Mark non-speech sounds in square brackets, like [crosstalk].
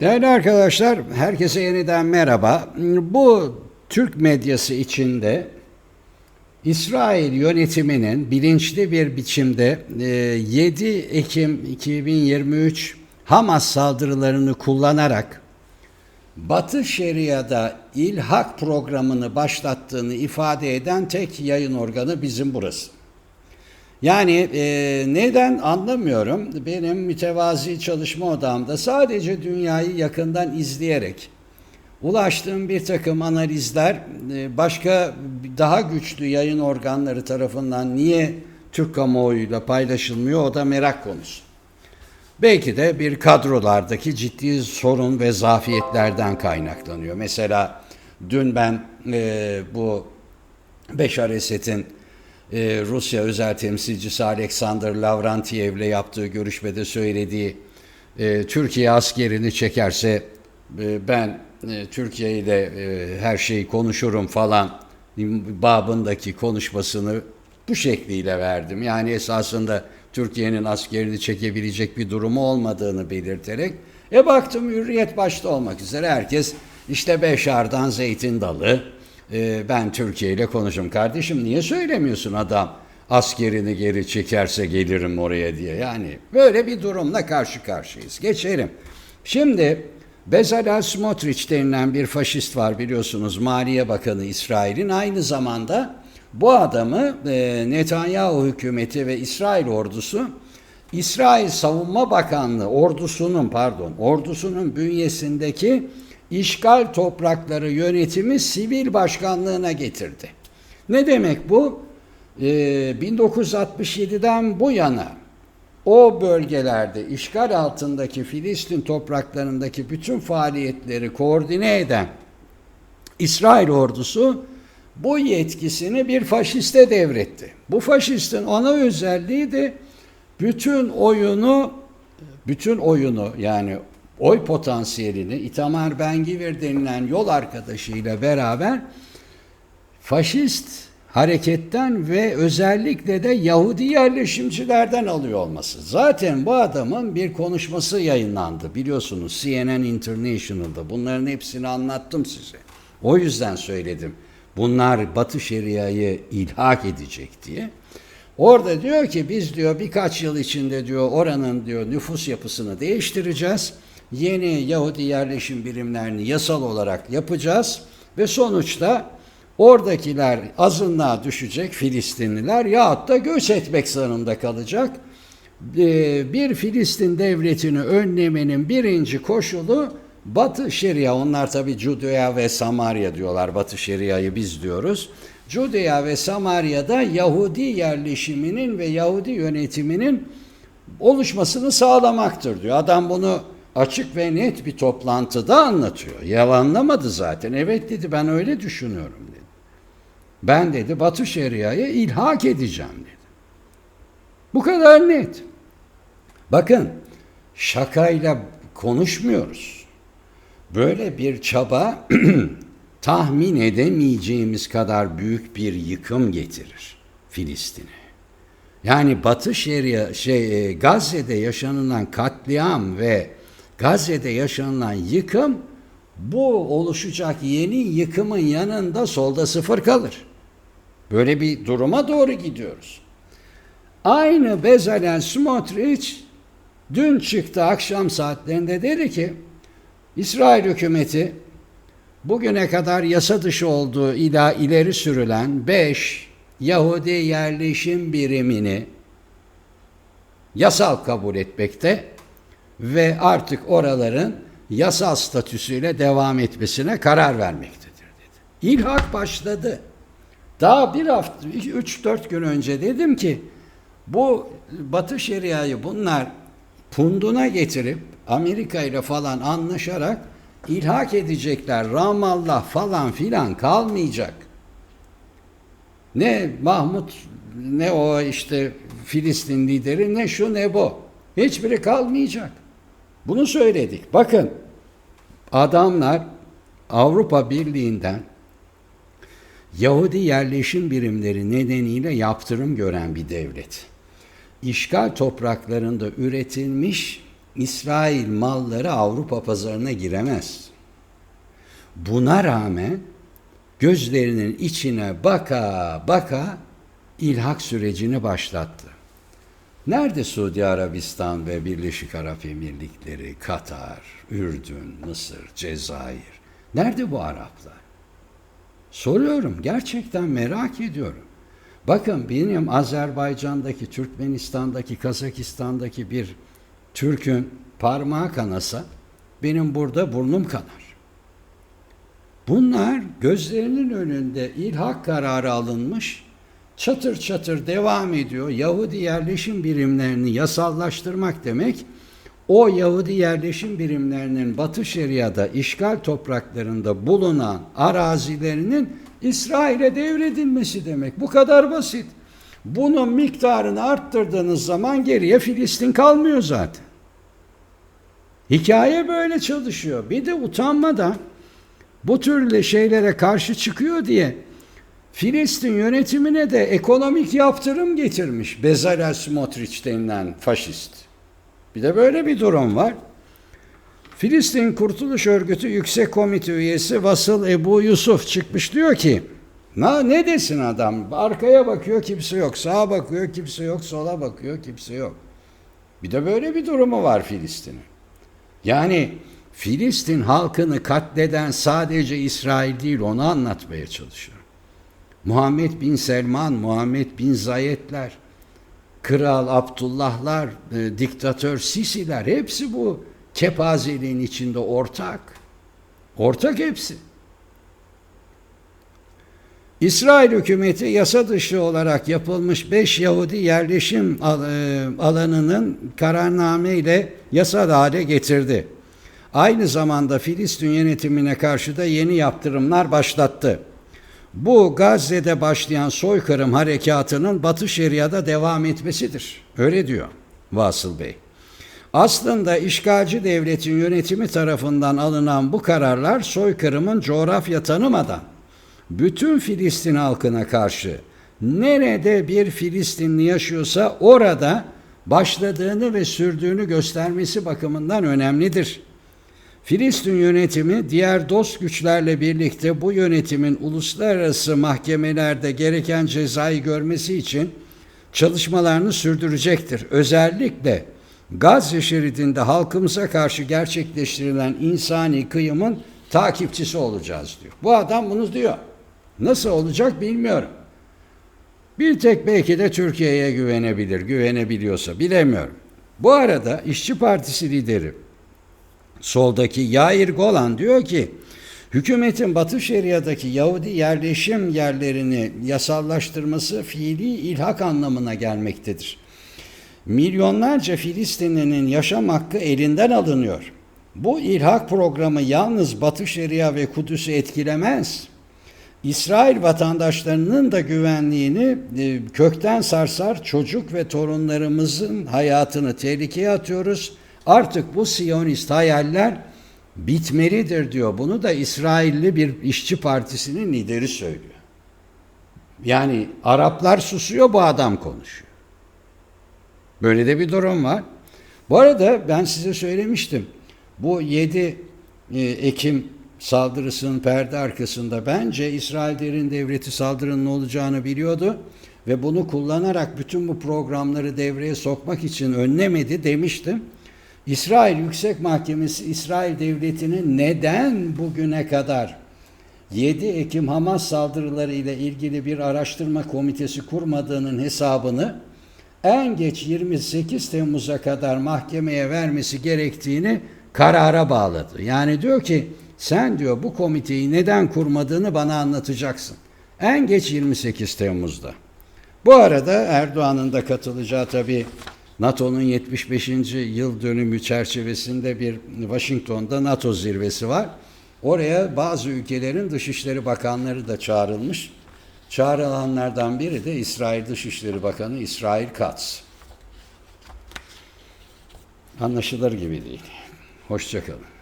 Değerli arkadaşlar, herkese yeniden merhaba. Bu Türk medyası içinde İsrail yönetiminin bilinçli bir biçimde e, 7 Ekim 2023 Hamas saldırılarını kullanarak Batı Şeria'da ilhak programını başlattığını ifade eden tek yayın organı bizim burası. Yani e, neden anlamıyorum. Benim mütevazi çalışma odamda sadece dünyayı yakından izleyerek ulaştığım bir takım analizler e, başka daha güçlü yayın organları tarafından niye Türk kamuoyuyla paylaşılmıyor o da merak konusu. Belki de bir kadrolardaki ciddi sorun ve zafiyetlerden kaynaklanıyor. Mesela dün ben e, bu Beşar Esed'in e, Rusya özel temsilcisi Alexander Lavrentiyev'le yaptığı görüşmede söylediği e, Türkiye askerini çekerse e, ben e, Türkiye ile her şeyi konuşurum falan babındaki konuşmasını bu şekliyle verdim. Yani esasında Türkiye'nin askerini çekebilecek bir durumu olmadığını belirterek e baktım hürriyet başta olmak üzere herkes işte Beşar'dan zeytin dalı, e, ben Türkiye ile konuşum. Kardeşim niye söylemiyorsun adam askerini geri çekerse gelirim oraya diye. Yani böyle bir durumla karşı karşıyayız. Geçelim. Şimdi Bezalel Smotrich denilen bir faşist var biliyorsunuz Maliye Bakanı İsrail'in aynı zamanda bu adamı e, Netanyahu hükümeti ve İsrail ordusu İsrail Savunma Bakanlığı ordusunun pardon ordusunun bünyesindeki işgal toprakları yönetimi sivil başkanlığına getirdi. Ne demek bu? Ee, 1967'den bu yana o bölgelerde işgal altındaki Filistin topraklarındaki bütün faaliyetleri koordine eden İsrail ordusu bu yetkisini bir faşiste devretti. Bu faşistin ana özelliği de bütün oyunu bütün oyunu yani oy potansiyelini Itamar Ben-Gvir denilen yol arkadaşıyla beraber faşist hareketten ve özellikle de Yahudi yerleşimcilerden alıyor olması. Zaten bu adamın bir konuşması yayınlandı biliyorsunuz CNN International'da. Bunların hepsini anlattım size. O yüzden söyledim. Bunlar Batı Şeria'yı ilhak edecek diye. Orada diyor ki biz diyor birkaç yıl içinde diyor oranın diyor nüfus yapısını değiştireceğiz yeni Yahudi yerleşim birimlerini yasal olarak yapacağız ve sonuçta oradakiler azınlığa düşecek Filistinliler yahut da göç etmek zorunda kalacak. Ee, bir Filistin devletini önlemenin birinci koşulu Batı Şeria, onlar tabi Judea ve Samarya diyorlar, Batı Şeria'yı biz diyoruz. Judea ve Samarya'da Yahudi yerleşiminin ve Yahudi yönetiminin oluşmasını sağlamaktır diyor. Adam bunu açık ve net bir toplantıda anlatıyor. Yalanlamadı zaten. Evet dedi ben öyle düşünüyorum dedi. Ben dedi Batı Şeria'ya ilhak edeceğim dedi. Bu kadar net. Bakın şakayla konuşmuyoruz. Böyle bir çaba [clears throat] tahmin edemeyeceğimiz kadar büyük bir yıkım getirir Filistin'e. Yani Batı Şeria şey Gazze'de yaşanılan katliam ve Gazze'de yaşanılan yıkım bu oluşacak yeni yıkımın yanında solda sıfır kalır. Böyle bir duruma doğru gidiyoruz. Aynı Bezalel Smotrich dün çıktı akşam saatlerinde dedi ki İsrail hükümeti bugüne kadar yasa dışı olduğu ila ileri sürülen beş Yahudi yerleşim birimini yasal kabul etmekte ve artık oraların yasal statüsüyle devam etmesine karar vermektedir dedi. İlhak başladı. Daha bir hafta, üç dört gün önce dedim ki bu Batı Şeria'yı bunlar punduna getirip Amerika ile falan anlaşarak ilhak edecekler. Ramallah falan filan kalmayacak. Ne Mahmut ne o işte Filistin lideri ne şu ne bu. Hiçbiri kalmayacak. Bunu söyledik. Bakın adamlar Avrupa Birliği'nden Yahudi yerleşim birimleri nedeniyle yaptırım gören bir devlet. İşgal topraklarında üretilmiş İsrail malları Avrupa pazarına giremez. Buna rağmen gözlerinin içine baka baka ilhak sürecini başlattı. Nerede Suudi Arabistan ve Birleşik Arap Emirlikleri, Katar, Ürdün, Mısır, Cezayir? Nerede bu Araplar? Soruyorum, gerçekten merak ediyorum. Bakın benim Azerbaycan'daki, Türkmenistan'daki, Kazakistan'daki bir Türk'ün parmağı kanasa benim burada burnum kanar. Bunlar gözlerinin önünde ilhak kararı alınmış, çatır çatır devam ediyor. Yahudi yerleşim birimlerini yasallaştırmak demek, o Yahudi yerleşim birimlerinin Batı Şeria'da işgal topraklarında bulunan arazilerinin İsrail'e devredilmesi demek. Bu kadar basit. Bunun miktarını arttırdığınız zaman geriye Filistin kalmıyor zaten. Hikaye böyle çalışıyor. Bir de utanmadan bu türlü şeylere karşı çıkıyor diye Filistin yönetimine de ekonomik yaptırım getirmiş Bezalel Smotrich denilen faşist. Bir de böyle bir durum var. Filistin Kurtuluş Örgütü Yüksek Komite üyesi Vasıl Ebu Yusuf çıkmış diyor ki Na, ne desin adam? Arkaya bakıyor kimse yok. Sağa bakıyor kimse yok. Sola bakıyor kimse yok. Bir de böyle bir durumu var Filistin'in. Yani Filistin halkını katleden sadece İsrail değil onu anlatmaya çalışıyor. Muhammed bin Selman, Muhammed bin Zayedler, Kral Abdullahlar, e, diktatör Sisiler hepsi bu kepazeliğin içinde ortak. Ortak hepsi. İsrail hükümeti yasa dışı olarak yapılmış 5 Yahudi yerleşim e, alanının kararname ile yasal hale getirdi. Aynı zamanda Filistin yönetimine karşı da yeni yaptırımlar başlattı. Bu Gazze'de başlayan soykırım harekatının Batı Şeria'da devam etmesidir. Öyle diyor Vasıl Bey. Aslında işgalci devletin yönetimi tarafından alınan bu kararlar soykırımın coğrafya tanımadan bütün Filistin halkına karşı nerede bir Filistinli yaşıyorsa orada başladığını ve sürdüğünü göstermesi bakımından önemlidir. Filistin yönetimi diğer dost güçlerle birlikte bu yönetimin uluslararası mahkemelerde gereken cezayı görmesi için çalışmalarını sürdürecektir. Özellikle Gazze şeridinde halkımıza karşı gerçekleştirilen insani kıyımın takipçisi olacağız diyor. Bu adam bunu diyor. Nasıl olacak bilmiyorum. Bir tek belki de Türkiye'ye güvenebilir, güvenebiliyorsa bilemiyorum. Bu arada İşçi Partisi lideri soldaki Yair Golan diyor ki hükümetin Batı Şeria'daki Yahudi yerleşim yerlerini yasallaştırması fiili ilhak anlamına gelmektedir. Milyonlarca Filistinlinin yaşam hakkı elinden alınıyor. Bu ilhak programı yalnız Batı Şeria ve Kudüs'ü etkilemez. İsrail vatandaşlarının da güvenliğini e, kökten sarsar, çocuk ve torunlarımızın hayatını tehlikeye atıyoruz. Artık bu Siyonist hayaller bitmelidir diyor. Bunu da İsrailli bir işçi partisinin lideri söylüyor. Yani Araplar susuyor, bu adam konuşuyor. Böyle de bir durum var. Bu arada ben size söylemiştim. Bu 7 e, Ekim saldırısının perde arkasında bence İsrail Derin Devleti saldırının olacağını biliyordu ve bunu kullanarak bütün bu programları devreye sokmak için önlemedi demiştim. İsrail Yüksek Mahkemesi İsrail Devleti'nin neden bugüne kadar 7 Ekim Hamas saldırıları ile ilgili bir araştırma komitesi kurmadığının hesabını en geç 28 Temmuz'a kadar mahkemeye vermesi gerektiğini karara bağladı. Yani diyor ki sen diyor bu komiteyi neden kurmadığını bana anlatacaksın. En geç 28 Temmuz'da. Bu arada Erdoğan'ın da katılacağı tabii NATO'nun 75. yıl dönümü çerçevesinde bir Washington'da NATO zirvesi var. Oraya bazı ülkelerin dışişleri bakanları da çağrılmış. Çağrılanlardan biri de İsrail Dışişleri Bakanı İsrail Katz. Anlaşılır gibi değil. Hoşçakalın.